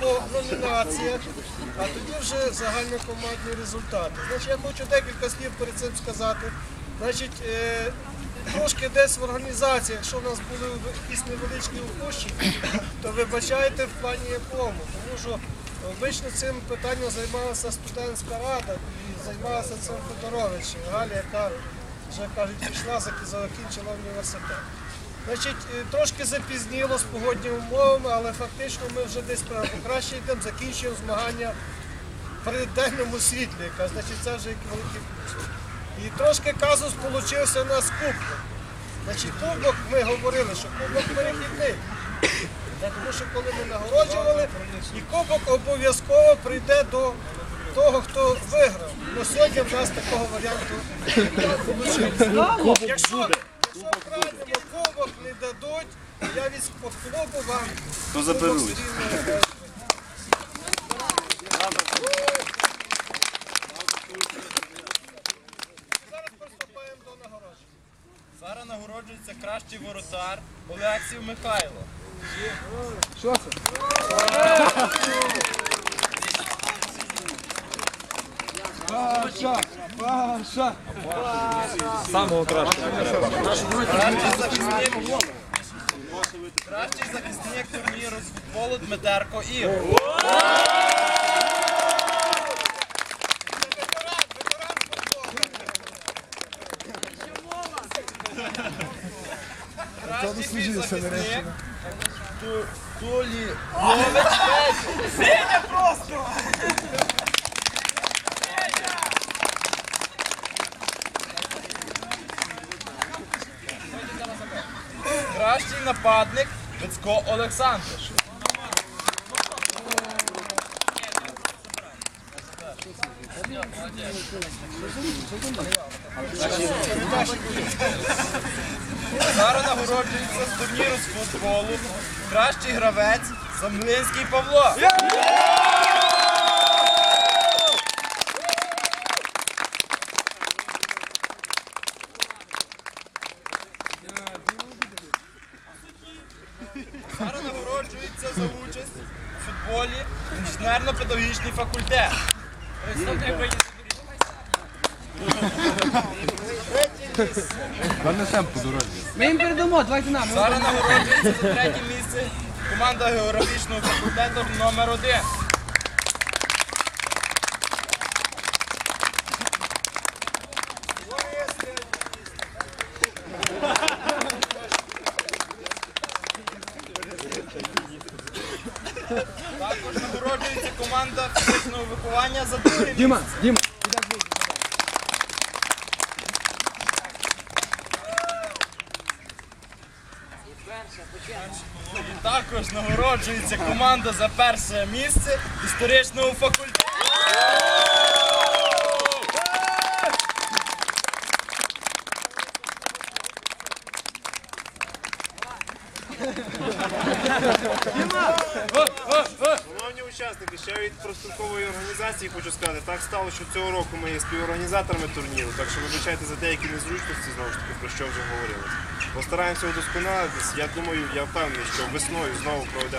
по номінаціях, а тоді вже загальнокомандні результати. Значить, я хочу декілька слів перед цим сказати. Значить, е, трошки десь в організації, якщо в нас були якісь невеличкі упущення, то вибачайте в плані якому. Тому що обично цим питанням займалася студентська рада і займалася цим Федорович Галя, яка вже кажуть, пішла, закінчила університет. Значить, е, трошки запізніло з погодніми умовами, але фактично ми вже десь йдемо, закінчуємо змагання при денному світлі, яка значить це вже великий плюс. І трошки казус получився у нас кубок. Значить, кубок ми говорили, що кубок перехідний. Тому що коли ми нагороджували, і кубок обов'язково прийде до того, хто виграв. Ну сьогодні в нас такого варіанту не вийшло. Якщо, якщо втратимо кубок не дадуть, я від клубу вам То заберуть. Зараз приступаємо до нагородження. Зараз нагороджується кращий воротар Олексій Михайло. Кращий захисник. Кращий захисник турніру з футболу Дмитерко Ігор. Кращий захисник Тулі Лович. Синя просто! Кращий нападник Вицько Олександр. Зараз нагороджується з турніру з футболу кращий гравець Замлинський Павло. Зараз нагороджується за участь у футболі інженерно-педагогічний факультет. Ми їм передамо, давайте нам. Зараз нагороджується за третє місце команда географічного факультету номер один. Також нагороджується команда фізичного виховання за друге місце. Діма, Діма. І також нагороджується команда за перше місце історичного факультету. Шановні учасники, ще від профспілкової організації хочу сказати, так стало, що цього року ми є співорганізаторами турніру, так що вибачайте за деякі незручності, знову ж таки, про що вже говорилось. Постараємося удосконалитись. Я думаю, я впевнений, що весною знову проведемо.